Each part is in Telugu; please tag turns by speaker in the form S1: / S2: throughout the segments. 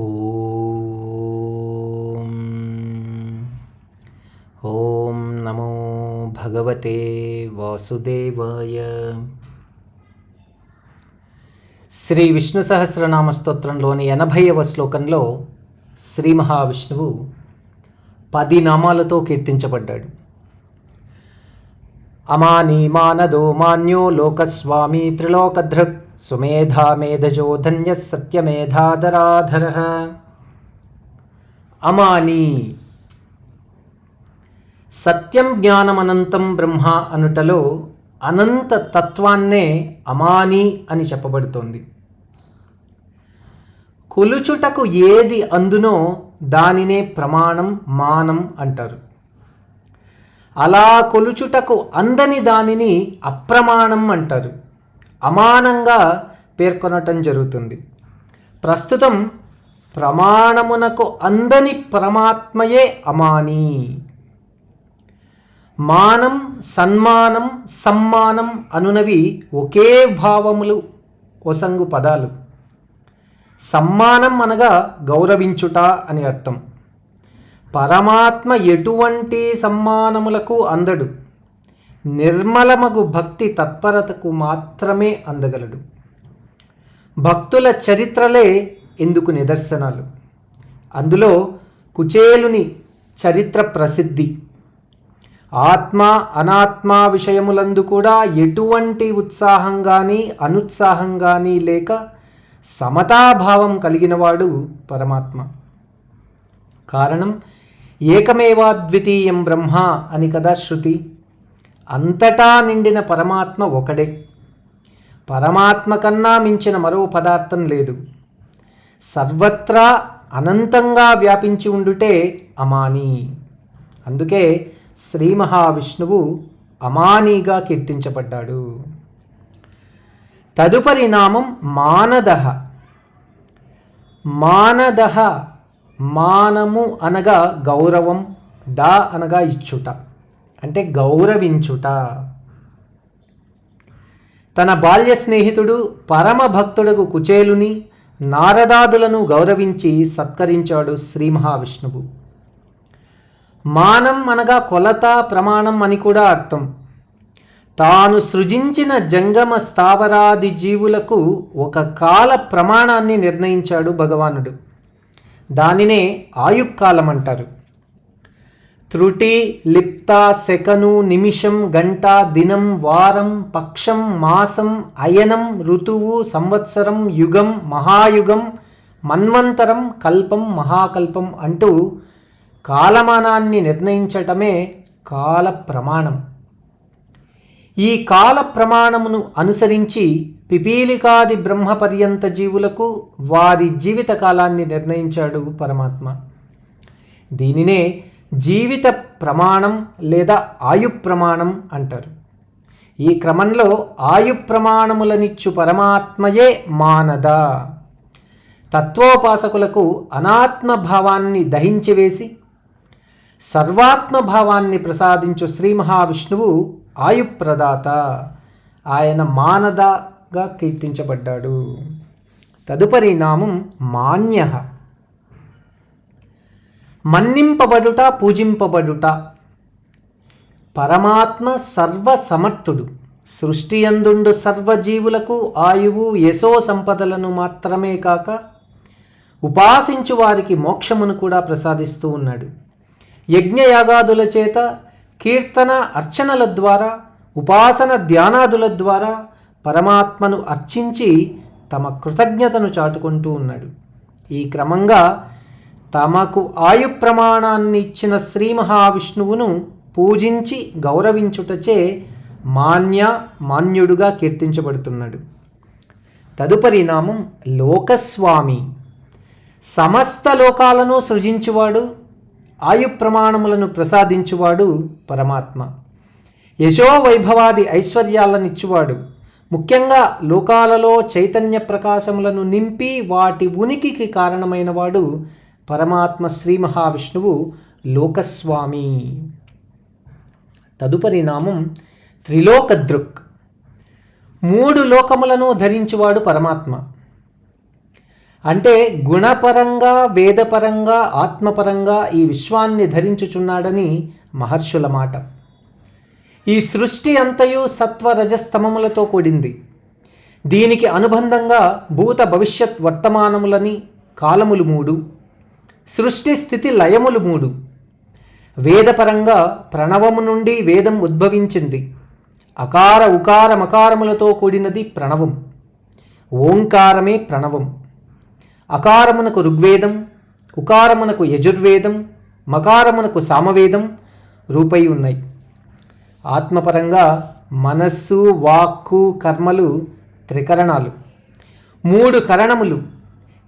S1: ఓం. ఓం నమో భగవతే వాసుదేవాయ. శ్రీ విష్ణు సహస్రనామ స్తోత్రంలోని ఎనభైవ శ్లోకంలో శ్రీ మహావిష్ణువు పది నామాలతో కీర్తించబడ్డాడు. అమానీ మానదో మాన్యో లోకస్వామి త్రిలోకధృక్ సుమేధా మేధజో ధన్య సత్యమేధాధరాధర అమాని సత్యం జ్ఞానమనంతం బ్రహ్మ అనుటలో అనంత తత్వాన్నే అమాని అని చెప్పబడుతోంది. కొలుచుటకు ఏది అందునో దానినే ప్రమాణం మానం అంటారు. అలా కొలుచుటకు అందని దానిని అప్రమాణం అంటారు. అమానంగా పేర్కొనటం జరుగుతుంది. ప్రస్తుతం ప్రమాణమునకు అందని పరమాత్మయే అమాని. మానం సన్మానం సమ్మానం అనునవి ఒకే భావములు ఒసంగు పదాలు. సమ్మానం అనగా గౌరవించుట అని అర్థం. పరమాత్మ ఎటువంటి సమ్మానములకు అందడు. నిర్మలమగు భక్తి తత్పరతకు మాత్రమే అందగలడు. భక్తుల చరిత్రలే ఇందుకు నిదర్శనాలు. అందులో కుచేలుని చరిత్ర ప్రసిద్ధి. ఆత్మ అనాత్మ విషయములందు కూడా ఎటువంటి ఉత్సాహం కానీ అనుత్సాహం కానీ లేక సమతాభావం కలిగినవాడు పరమాత్మ. కారణం ఏకమేవాద్వితీయం బ్రహ్మ అని కదా శృతి. అంతటా నిండిన పరమాత్మ ఒకడే. పరమాత్మ కన్నా మించిన మరో పదార్థం లేదు. సర్వత్రా అనంతంగా వ్యాపించి ఉండుటే అమాని. అందుకే శ్రీ మహావిష్ణువు అమానీగా కీర్తించబడ్డాడు. తదుపరి నామం మానదహ. మానదహ మానము అనగా గౌరవం దా అనగా ఇచ్చుట. అంటే గౌరవించుట. తన బాల్య స్నేహితుడు పరమ భక్తుడకు కుచేలుని నారదాదులను గౌరవించి సత్కరించాడు శ్రీ మహావిష్ణువు. మానం అనగా కొలత ప్రమాణం అని కూడా అర్థం. తాను సృజించిన జంగమ స్థావరాది జీవులకు ఒక కాల ప్రమాణాన్ని నిర్ణయించాడు భగవానుడు. దానినే ఆయుక్కాలం అంటారు త్రుటి లిప్త సెకను నిమిషం గంట దినం వారం పక్షం మాసం అయనం ఋతువు సంవత్సరం యుగం మహాయుగం మన్వంతరం కల్పం మహాకల్పం అంటూ కాలమానాన్ని నిర్ణయించటమే కాల ప్రమాణం ఈ కాల ప్రమాణమును అనుసరించి పిపీలికాది బ్రహ్మ పర్యంత జీవులకు వారి జీవిత కాలాన్ని నిర్ణయించాడు పరమాత్మ. దీనినే జీవిత ప్రమాణం లేదా ఆయు ప్రమాణం అంటారు. ఈ క్రమంలో ఆయు ప్రమాణములనిచ్చు పరమాత్మయే మానద. తత్వోపాసకులకు అనాత్మ భావాన్ని దహించివేసి సర్వాత్మభావాన్ని ప్రసాదించు శ్రీ మహావిష్ణువు ఆయుప్రదాత ఆయన మానదగా కీర్తించబడ్డాడు. తదుపరి నామం మాన్య. మన్నింపబడుట పూజింపబడుట. పరమాత్మ సర్వసమర్థుడు. సృష్టి అందుండు సర్వజీవులకు ఆయువు యశో సంపదలను మాత్రమే కాక ఉపాసించు వారికి మోక్షమును కూడా ప్రసాదిస్తూ ఉన్నాడు. యజ్ఞయాగాదుల చేత కీర్తన అర్చనల ద్వారా ఉపాసన ధ్యానాదుల ద్వారా పరమాత్మను అర్చించి తమ కృతజ్ఞతను చాటుకుంటూ ఉన్నాడు. ఈ క్రమంగా తమకు ఆయు ప్రమాణాన్ని ఇచ్చిన శ్రీ మహావిష్ణువును పూజించి గౌరవించుటచే మాన్య మాన్యుడుగా కీర్తించబడుతున్నాడు. తదుపరి నామం లోకస్వామి. సమస్త లోకాలను సృజించువాడు ఆయు ప్రమాణములను ప్రసాదించువాడు పరమాత్మ. యశో వైభవాది ఐశ్వర్యాలనిచ్చువాడు. ముఖ్యంగా లోకాలలో చైతన్య ప్రకాశములను నింపి వాటి ఉనికికి కారణమైనవాడు పరమాత్మ శ్రీ మహావిష్ణువు లోకస్వామి. తదుపరి నామం త్రిలోకదృక్. మూడు లోకములను ధరించువాడు పరమాత్మ. అంటే గుణపరంగా వేదపరంగా ఆత్మపరంగా ఈ విశ్వాన్ని ధరించుచున్నాడని మహర్షుల మాట. ఈ సృష్టి అంతయు సత్వరజస్తమములతో కూడింది. దీనికి అనుబంధంగా భూత భవిష్యత్ వర్తమానములని కాలములు మూడు. సృష్టి స్థితి లయములు మూడు. వేదపరంగా ప్రణవము నుండి వేదం ఉద్భవించింది. అకార ఉకార మకారములతో కూడినది ప్రణవం. ఓంకారమే ప్రణవం. అకారమునకు ఋగ్వేదం ఉకారమునకు యజుర్వేదం మకారమునకు సామవేదం రూపై ఉన్నాయి. ఆత్మపరంగా మనస్సు వాక్కు కర్మలు త్రికరణాలు. మూడు కరణములు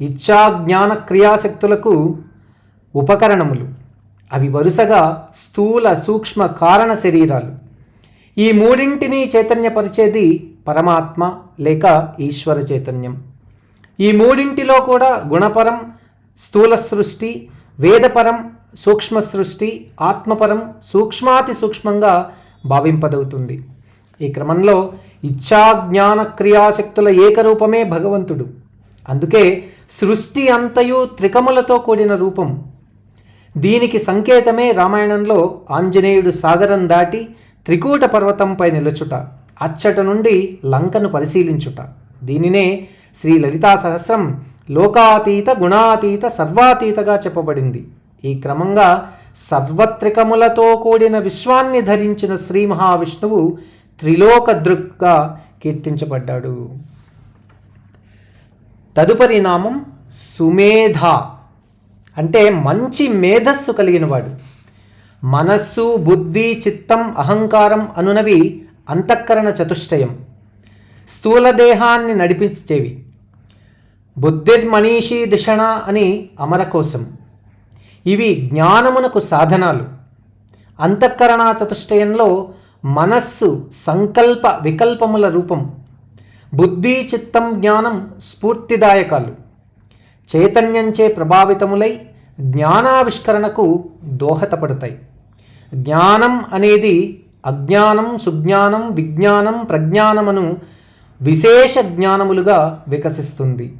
S1: ఇచ్ఛా జ్ఞాన క్రియాశక్తులకు ఉపకరణములు. అవి వరుసగా స్థూల సూక్ష్మ కారణ శరీరాలు. ఈ మూడింటిని చైతన్యపరిచేది పరమాత్మ లేక ఈశ్వర చైతన్యం. ఈ మూడింటిలో కూడా గుణపరం స్థూల సృష్టి వేదపరం సూక్ష్మ సృష్టి ఆత్మపరం సూక్ష్మాతి సూక్ష్మంగా భావింపదవుతుంది. ఈ క్రమంలో ఇచ్ఛాజ్ఞాన క్రియాశక్తుల ఏకరూపమే భగవంతుడు. అందుకే సృష్టి అంతయు త్రికములతో కూడిన రూపం దీనికి సంకేతమే రామాయణంలో ఆంజనేయుడు సాగరం దాటి త్రికూట పర్వతంపై నిలుచుట అచ్చట నుండి లంకను పరిశీలించుట. దీనినే శ్రీ లలితా సహస్రం లోకాతీత గుణాతీత సర్వాతీతగా చెప్పబడింది. ఈ క్రమంగా సర్వత్రికములతో కూడిన విశ్వాన్ని ధరించిన శ్రీ మహావిష్ణువు త్రిలోకదృక్గా కీర్తించబడ్డాడు. తదుపరి నామం సుమేధ. అంటే మంచి మేధస్సు కలిగినవాడు. మనస్సు బుద్ధి చిత్తం అహంకారం అనునవి అంతఃకరణ చతుష్టయం. స్థూలదేహాన్ని నడిపించేవి. బుద్ధిర్మనీషి దిషణ అని అమరకోశం ఇవి జ్ఞానమునకు సాధనాలు. అంతఃకరణ చతుష్టయంలో మనస్సు సంకల్ప వికల్పముల రూపం. బుద్ధి చిత్తం జ్ఞానం స్ఫూర్తిదాయకాలు. చైతన్యంచే ప్రభావితములై జ్ఞానావిష్కరణకు దోహదపడతాయి. జ్ఞానం అనేది అజ్ఞానం సుజ్ఞానం విజ్ఞానం ప్రజ్ఞానమును విశేష జ్ఞానములుగా వికసిస్తుంది.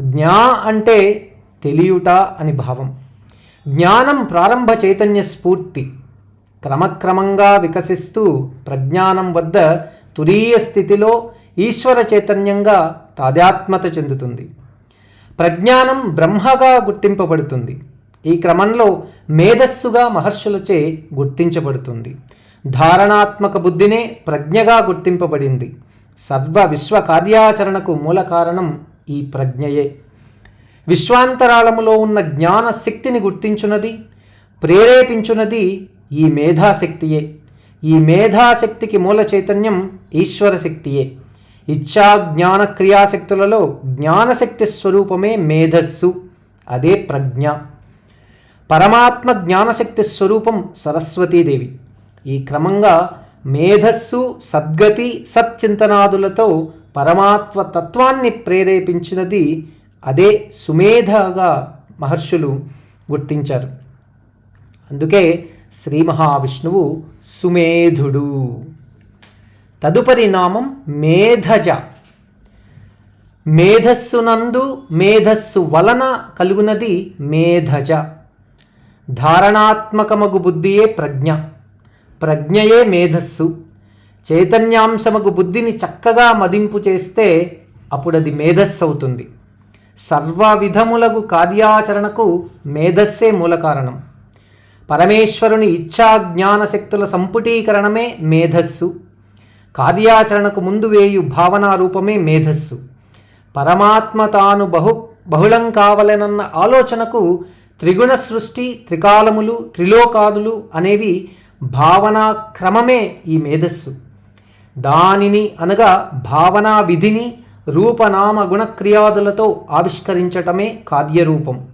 S1: జ్ఞా అంటే తెలియుట అని భావం. జ్ఞానం ప్రారంభ చైతన్య స్ఫూర్తి. క్రమక్రమంగా వికసిస్తూ ప్రజ్ఞానం వద్ద తురీయ స్థితిలో ఈశ్వర చైతన్యంగా తాదాత్మత చెందుతుంది. ప్రజ్ఞానం బ్రహ్మగా గుర్తింపబడుతుంది. ఈ క్రమంలో మేధస్సుగా మహర్షులచే గుర్తించబడుతుంది. ధారణాత్మక బుద్ధినే ప్రజ్ఞగా గుర్తింపబడింది. సర్వ విశ్వ కార్యాచరణకు మూల కారణం ఈ ప్రజ్ఞయే. విశ్వాంతరాళములో ఉన్న జ్ఞాన శక్తిని గుర్తించున్నది ప్రేరేపించున్నది ఈ మేధాశక్తియే. ఈ మేధాశక్తికి మూల చైతన్యం ఈశ్వర శక్తియే ఇచ్ఛా జ్ఞాన క్రియాశక్తులలో జ్ఞానశక్తి స్వరూపమే మేధస్సు అదే ప్రజ్ఞ. పరమాత్మ జ్ఞానశక్తి స్వరూపం సరస్వతీదేవి. ఈ క్రమంగా మేధస్సు సద్గతి సత్చింతనాదులతో పరమాత్మ తత్వాన్ని ప్రేరేపించినది అదే సుమేధగా మహర్షులు గుర్తించారు. అందుకే శ్రీ మహావిష్ణువు సుమేధుడు. తదుపరి నామం మేధజ. మేధస్సునందు మేధస్సు వలన కలుగునది మేధజ. ధారణాత్మకమగు బుద్ధియే ప్రజ్ఞ. ప్రజ్ఞయే మేధస్సు. చైతన్యాంశమగు బుద్ధిని చక్కగా మదింపు చేస్తే అప్పుడది మేధస్సు అవుతుంది సర్వ విధములగు కార్యాచరణకు మేధస్సే మూల కారణం పరమేశ్వరుని ఇచ్ఛా జ్ఞాన శక్తుల సంపుటీకరణమే మేధస్సు. కార్యాచరణకు ముందు వేయు భావనా రూపమే మేధస్సు. పరమాత్మ తాను బహు బహుళం కావలెనన్న ఆలోచనకు త్రిగుణ సృష్టి త్రికాలములు త్రిలోకాదులు అనేవి భావనా క్రమమే ఈ మేధస్సు. దానిని అనగా భావనా విధిని రూపనామ గుణక్రియాదులతో ఆవిష్కరించటమే కార్యరూపం.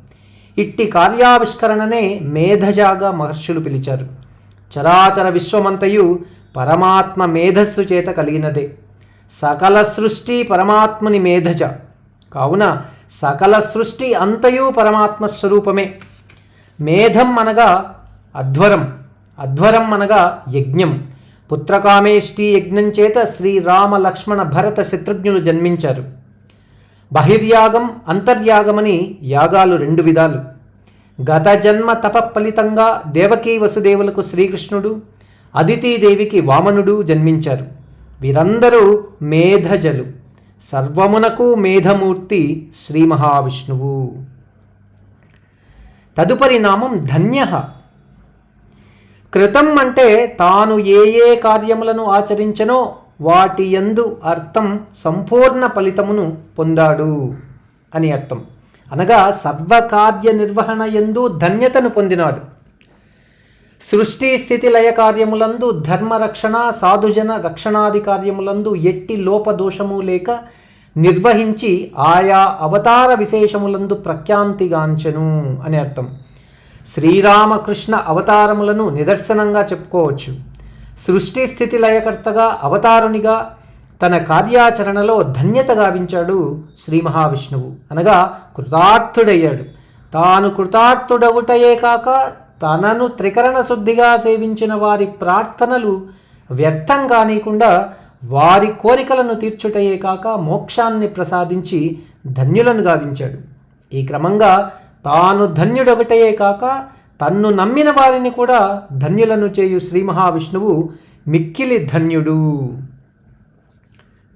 S1: ఇట్టి కార్యావిష్కరణనే మేధజాగా మహర్షులు పిలిచారు. చరాచర విశ్వమంతయు పరమాత్మ మేధస్సు చేత కలిగినదే. సకల సృష్టి పరమాత్ముని మేధజ. కావున సకల సృష్టి అంతయు పరమాత్మ స్వరూపమే. మేధం అనగా అధ్వరం అధ్వరం అనగా యజ్ఞం. పుత్రకామేష్టి యజ్ఞం చేత శ్రీరామ లక్ష్మణ భరత శత్రుఘ్నులు జన్మించారు. బహిర్యాగం అంతర్యాగమని యాగాలు రెండు విధాలు. గత జన్మ తప ఫలితంగా దేవకీ వసుదేవులకు శ్రీకృష్ణుడు అదితీదేవికి వామనుడు జన్మించారు. వీరందరూ మేధజలు. సర్వమునకు మేధమూర్తి శ్రీ మహావిష్ణువు. తదుపరి నామం ధన్య. కృతం అంటే తాను ఏ ఏ కార్యములను ఆచరించనో వాటి యందు అర్థం సంపూర్ణ ఫలితమును పొందాడు అని అర్థం. అనగా సర్వకార్య నిర్వహణ ఎందు ధన్యతను పొందినాడు. సృష్టి స్థితి లయ కార్యములందు ధర్మరక్షణ సాధుజన రక్షణాది కార్యములందు ఎట్టి లోపదోషము లేక నిర్వహించి ఆయా అవతార విశేషములందు ప్రఖ్యాంతిగాంచెను అని అర్థం. శ్రీరామకృష్ణ అవతారములను నిదర్శనంగా చెప్పుకోవచ్చు. సృష్టి స్థితి లయకర్తగా అవతారునిగా తన కార్యాచరణలో ధన్యత గావించాడు శ్రీ మహావిష్ణువు. అనగా కృతార్థుడయ్యాడు. తాను కృతార్థుడవుటయే కాక తనను త్రికరణ శుద్ధిగా సేవించిన వారి ప్రార్థనలు వ్యర్థం కానీయకుండా వారి కోరికలను తీర్చుటయే కాక మోక్షాన్ని ప్రసాదించి ధన్యులను గావించాడు. ఈ క్రమంగా తాను ధన్యుడొకటయే కాక తన్ను నమ్మిన వారిని కూడా ధన్యులను చేయు శ్రీ మహావిష్ణువు మిక్కిలి ధన్యుడు.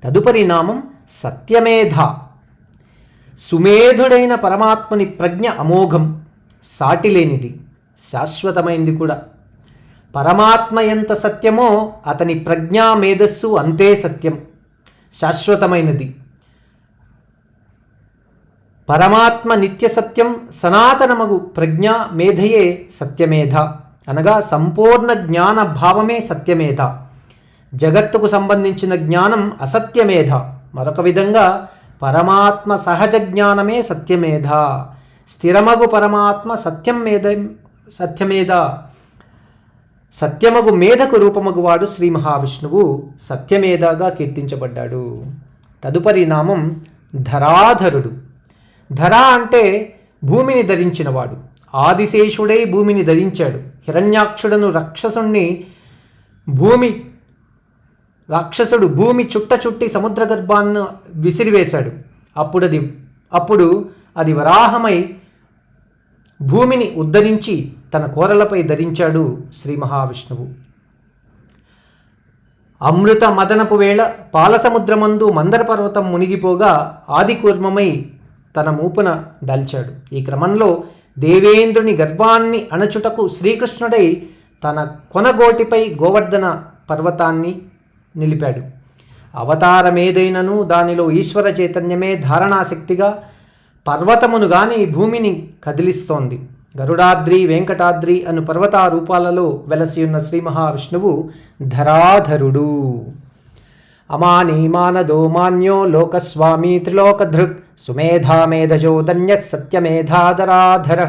S1: తదుపరి నామం సత్యమేధ. సుమేధుడైన పరమాత్మని ప్రజ్ఞ అమోఘం సాటిలేనిది. శాశ్వతమైంది కూడా. పరమాత్మ ఎంత సత్యమో అతని ప్రజ్ఞా మేధస్సు అంతే సత్యం. శాశ్వతమైనది. పరమాత్మ నిత్య సత్యం సనాతనమగు ప్రజ్ఞ మేధయే సత్యమేధ. అనగా సంపూర్ణ జ్ఞాన భావమే సత్యమేధ. జగత్తుకు సంబంధించిన జ్ఞానం అసత్యమేధ. మరొక విధంగా పరమాత్మ సహజ జ్ఞానమే సత్యమేధ. స్థిరమగు పరమాత్మ సత్యం మేధ సత్యమేధ. సత్యమగు మేధకు రూపమగు వాడు శ్రీ మహావిష్ణువు. సత్యమేధగా కీర్తించబడ్డాడు. తదుపరి నామం ధరాధరుడు. ధర అంటే భూమిని ధరించినవాడు. ఆదిశేషుడై భూమిని ధరించాడు. హిరణ్యాక్షుడను రాక్షసుణ్ణి భూమి రాక్షసుడు భూమి చుట్ట చుట్టి సముద్ర గర్భాన్ని విసిరివేశాడు. అప్పుడు అది అప్పుడు అది వరాహమై భూమిని ఉద్ధరించి తన కోరలపై ధరించాడు శ్రీ మహావిష్ణువు. అమృత మదనపు వేళ పాలసముద్రమందు మందర పర్వతం మునిగిపోగా ఆదికూర్మమై తన మూపున దల్చాడు. ఈ క్రమంలో దేవేంద్రుని గర్భాన్ని అణచుటకు శ్రీకృష్ణుడై తన కొనగోటిపై గోవర్ధన పర్వతాన్ని నిలిపాడు. అవతారమేదైనను దానిలో ఈశ్వర చైతన్యమే ధారణాశక్తిగా పర్వతమును గాని భూమిని కదిలిస్తోంది. గరుడాద్రి వెంకటాద్రి అను పర్వతారూపాలలో వెలసియున్న శ్రీ మహావిష్ణువు ధరాధరుడు. అమానీ మానదో మాన్యో లోకస్వామి త్రిలోకధృక్ సుమేధామేధజో ధన్యత్ సత్యమేధాధరాధర.